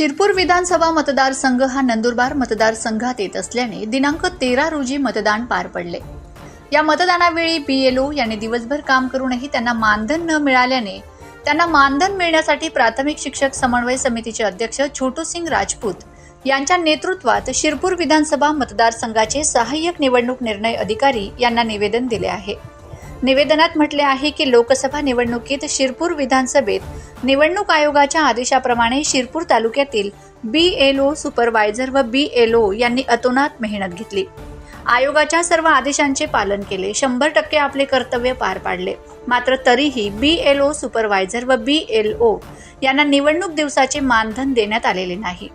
शिरपूर विधानसभा मतदारसंघ हा नंदुरबार मतदारसंघात येत असल्याने दिनांक तेरा रोजी मतदान पार पडले. या मतदानावेळी बीएलओ यांनी दिवसभर काम करूनही त्यांना मानधन न मिळाल्याने त्यांना मानधन मिळण्यासाठी प्राथमिक शिक्षक समन्वय समितीचे अध्यक्ष छोटू सिंग राजपूत यांच्या नेतृत्वात शिरपूर विधानसभा मतदारसंघाचे सहाय्यक निवडणूक निर्णय अधिकारी यांना निवेदन दिले आहे. निवेदनात म्हटले आहे की लोकसभा निवडणुकीत शिरपूर विधानसभेत निवडणूक आयोगाच्या आदेशाप्रमाणे शिरपूर तालुक्यातील बी एल ओ सुपरवायझर व बी एल ओ यांनी अतोनात मेहनत घेतली. आयोगाच्या सर्व आदेशांचे पालन केले. शंभर टक्के आपले कर्तव्य पार पाडले. मात्र तरीही बी एल ओ सुपरवायझर व बी एल ओ यांना निवडणूक दिवसाचे मानधन देण्यात आलेले नाही.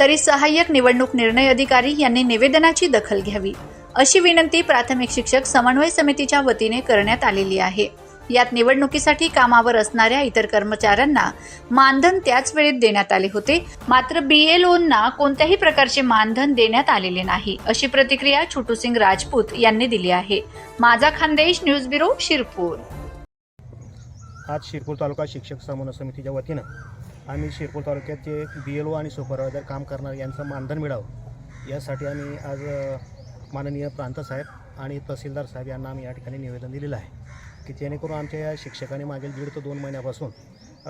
तरी सहाय्यक निवडणूक निर्णय अधिकारी यांनी निवेदनाची दखल घ्यावी. अशी विनंती प्राथमिक शिक्षक समन्वय समितीच्या वतीने करण्यात आलेली आहे. यात निवडणुकीसाठी कामावर असणाऱ्या इतर कर्मचाऱ्यांना मानधन त्याच वेळेत देण्यात आले होते. मात्र बी एल ओना कोणत्याही प्रकारचे मानधन देण्यात आलेले नाही अशी प्रतिक्रिया छोटूसिंग राजपूत यांनी दिली आहे. माझा खानदेश न्यूज ब्युरो शिरपूर. आज शिरपूर तालुका शिक्षक समन्वय समितीच्या वतीनं आम्ही शिरपूर तालुक्याचे बी एल ओ आणि सुपरवायझर काम करणार यांचं मानधन मिळावं यासाठी आम्ही आज माननीय प्रांत साहेब आणि तहसीलदार साहेब यांना आम्ही या ठिकाणी निवेदन दिलेलं आहे की जेणेकरून आमच्या या शिक्षकांनी मागील दीड ते दोन महिन्यापासून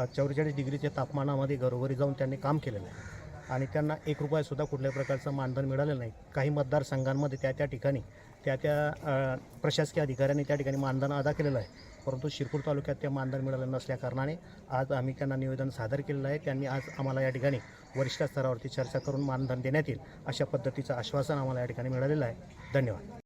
चौवेचाळीस डिग्रीच्या तापमानामध्ये घरोघरी जाऊन त्यांनी काम केलेलं आहे. आणि त्यांना एक रुपयासुद्धा कुठल्याही प्रकारचं मानधन मिळालेलं नाही. काही मतदारसंघांमध्ये त्या त्या ठिकाणी त्या त्या प्रशासकीय अधिकाऱ्यांनी त्या ठिकाणी मानधन अदा केलेलं आहे. परंतु शिरपूर तालुक्यात ते मानधन मिळालं नसल्याकारणाने आज आम्ही त्यांना निवेदन सादर केलेलं आहे. त्यांनी आज आम्हाला या ठिकाणी वरिष्ठ स्तरावरती चर्चा करून मानधन देण्यात येईल अशा पद्धतीचं आश्वासन आम्हाला या ठिकाणी मिळालेलं आहे. धन्यवाद.